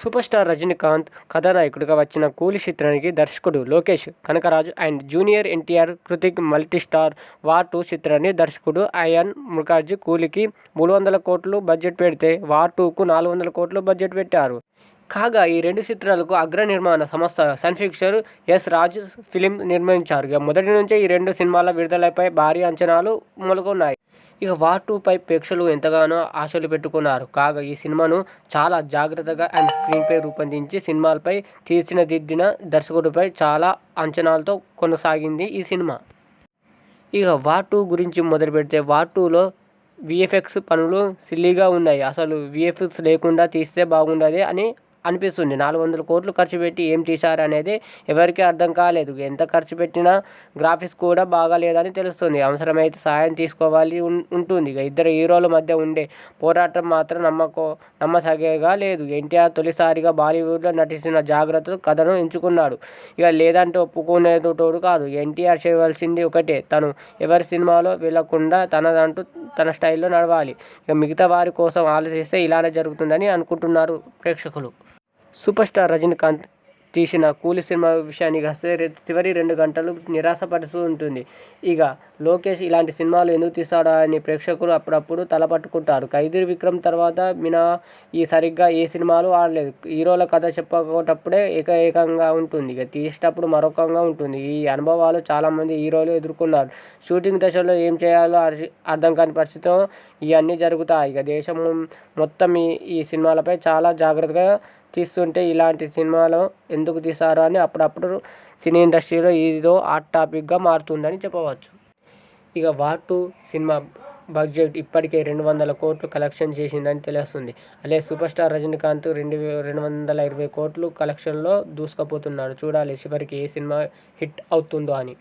Super star Rajinikanth కథానాయకుడిగా వచ్చిన కూలి చిత్రానికి దర్శకుడు Lokesh Kanagaraj and junior NTR Hrithik multistar war two చిత్రాన్ని దర్శకుడు అయాన్ ముఖర్జీ కూలికి మూడు వందల కోట్లు బడ్జెట్ పెడితే వార్ టూకు నాలుగు వందల కోట్లు బడ్జెట్ పెట్టారు. కాగా ఈ రెండు చిత్రాలకు అగ్ర నిర్మాణ సంస్థ సన్ఫిక్చర్ ఎస్ రాజ్ ఫిలిం నిర్మించారు. మొదటి నుంచే ఈ రెండు సినిమాల విడుదలపై భారీ అంచనాలు మొదలుకున్నాయి ఇక వార్ టూపై ప్రేక్షకులు ఎంతగానో ఆశలు పెట్టుకున్నారు. కాగా ఈ సినిమాను చాలా జాగ్రత్తగా అండ్ స్క్రీన్పై రూపొందించి సినిమాలపై తీర్చినదిద్దిన దర్శకుడిపై చాలా అంచనాలతో కొనసాగింది ఈ సినిమా. ఇక వార్ టూ గురించి మొదలు పెడితే వార్ టూలో విఎఫ్ఎక్స్ పనులు సిల్లీగా ఉన్నాయి. అసలు విఎఫ్ఎక్స్ లేకుండా తీస్తే బాగుండదు అని అనిపిస్తుంది. నాలుగు వందల కోట్లు ఖర్చు పెట్టి ఏం తీశారు అనేది ఎవరికీ అర్థం కాలేదు. ఎంత ఖర్చు పెట్టినా గ్రాఫిక్స్ కూడా బాగాలేదని తెలుస్తుంది. అవసరమైతే సాయం తీసుకోవాలి ఉంటుంది. ఇక ఇద్దరు హీరోల మధ్య ఉండే పోరాటం మాత్రం నమ్మకో నమ్మసగేగా లేదు. ఎన్టీఆర్ తొలిసారిగా బాలీవుడ్లో నటించిన జాగ్రత్తలు కథను ఎంచుకున్నాడు. ఇక లేదంటే ఒప్పుకునేటోడు కాదు. ఎన్టీఆర్ చేయవలసింది ఒకటే. తను ఎవరి సినిమాలో వెళ్ళకుండా తనదంటూ తన స్టైల్లో నడవాలి. ఇక మిగతా వారి కోసం ఆలోచిస్తే ఇలానే జరుగుతుందని అనుకుంటున్నారు ప్రేక్షకులు. సూపర్ స్టార్ రజనీకాంత్ తీసిన కూలి సినిమా విషయానికి వస్తే చివరి రెండు గంటలు నిరాశపరుస్తూ ఉంటుంది. ఇక లోకేష్ ఇలాంటి సినిమాలు ఎందుకు తీస్తాడా అని ప్రేక్షకులు అప్పుడప్పుడు తలపట్టుకుంటారు. ఖైదీ విక్రమ్ తర్వాత మినా ఈ సరిగ్గా ఏ సినిమాలు ఆడలేదు. హీరోల కథ చెప్పుకోటప్పుడే ఏక ఏకంగా ఉంటుంది. ఇక తీసేటప్పుడు మరొకంగా ఉంటుంది. ఈ అనుభవాలు చాలామంది హీరోలు ఎదుర్కొన్నారు. షూటింగ్ దశలో ఏం చేయాలో అర్థం కాని పరిస్థితిలో ఇవన్నీ జరుగుతాయి. ఇక దేశం మొత్తం ఈ సినిమాలపై చాలా జాగ్రత్తగా తీస్తుంటే ఇలాంటి సినిమాలు ఎందుకు తీసారో అని అప్పుడప్పుడు సినీ ఇండస్ట్రీలో ఇదో హాట్ టాపిక్గా మారుతుందని చెప్పవచ్చు. ఇక వార్ టూ సినిమా బడ్జెట్ ఇప్పటికే రెండు వందల కోట్లు కలెక్షన్ చేసిందని తెలుస్తుంది. అదే సూపర్ స్టార్ రజనీకాంత్ రెండు రెండు వందల ఇరవై కోట్లు కలెక్షన్లో దూసుకుపోతున్నాడు. చూడాలి చివరికి ఏ సినిమా హిట్ అవుతుందో అని.